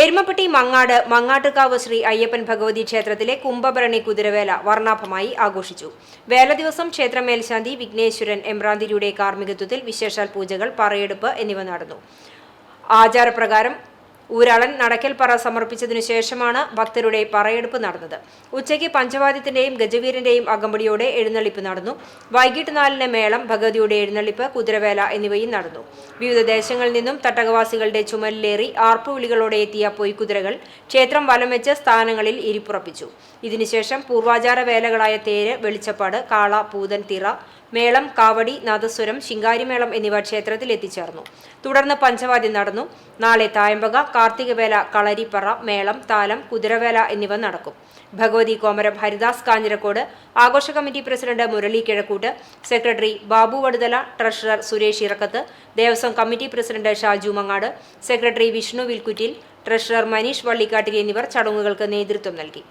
എരുമപ്പെട്ടി മങ്ങാട് മങ്ങാട്ടുകാവ് ശ്രീ അയ്യപ്പൻ ഭഗവതി ക്ഷേത്രത്തിലെ കുംഭഭരണി കുതിരവേല വർണാഭമായി ആഘോഷിച്ചു. വേല ദിവസം ക്ഷേത്ര മേൽശാന്തി വിഘ്നേശ്വരൻ എമ്രാന്തിരിയുടെ കാർമ്മികത്വത്തിൽ വിശേഷാൽ പൂജകൾ പറയെടുപ്പ് എന്നിവ നടന്നു. ആചാരപ്രകാരം ഊരാളൻ നടക്കൽപ്പറ സമർപ്പിച്ചതിനു ശേഷമാണ് ഭക്തരുടെ പറയെടുപ്പ് നടന്നത്. ഉച്ചയ്ക്ക് പഞ്ചവാദ്യത്തിന്റെയും ഗജവീരന്റെയും അകമ്പടിയോടെ എഴുന്നള്ളിപ്പ് നടന്നു. വൈകിട്ട് നാലിന് മേളം ഭഗവതിയുടെ എഴുന്നള്ളിപ്പ് കുതിരവേല എന്നിവയും നടന്നു. വിവിധ ദേശങ്ങളിൽ നിന്നും തട്ടകവാസികളുടെ ചുമലിലേറി ആർപ്പുവിളികളോടെ എത്തിയ പൊയ്ക്കുതിരകൾ ക്ഷേത്രം വലം വെച്ച് സ്ഥാനങ്ങളിൽ ഇരിപ്പുറപ്പിച്ചു. ഇതിനുശേഷം പൂർവാചാര വേലകളായ തേര് വെളിച്ചപ്പാട് കാള പൂതൻ തിറ മേളം കാവടി നാദസ്വരം ശിങ്കാരിമേളം എന്നിവ ക്ഷേത്രത്തിൽ എത്തിച്ചേർന്നു. തുടർന്ന് പഞ്ചവാദ്യം നടന്നു. നാളെ തായമ്പക കാർത്തികവേല കളരിപ്പറ മേളം താലം കുതിരവേല എന്നിവ നടക്കും. ഭഗവതി കോമരം ഹരിദാസ് കാഞ്ഞിരക്കോട് ആഘോഷ committee president Murali Kizhakkoot secretary Babu Vaduthala treasurer Suresh Irakkath Devaswom committee president Shaju Mangad secretary Vishnu Vilkuttil treasurer Maneesh Vallikkattiri എന്നിവർ ചടങ്ങുകൾക്ക് നേതൃത്വം നൽകി.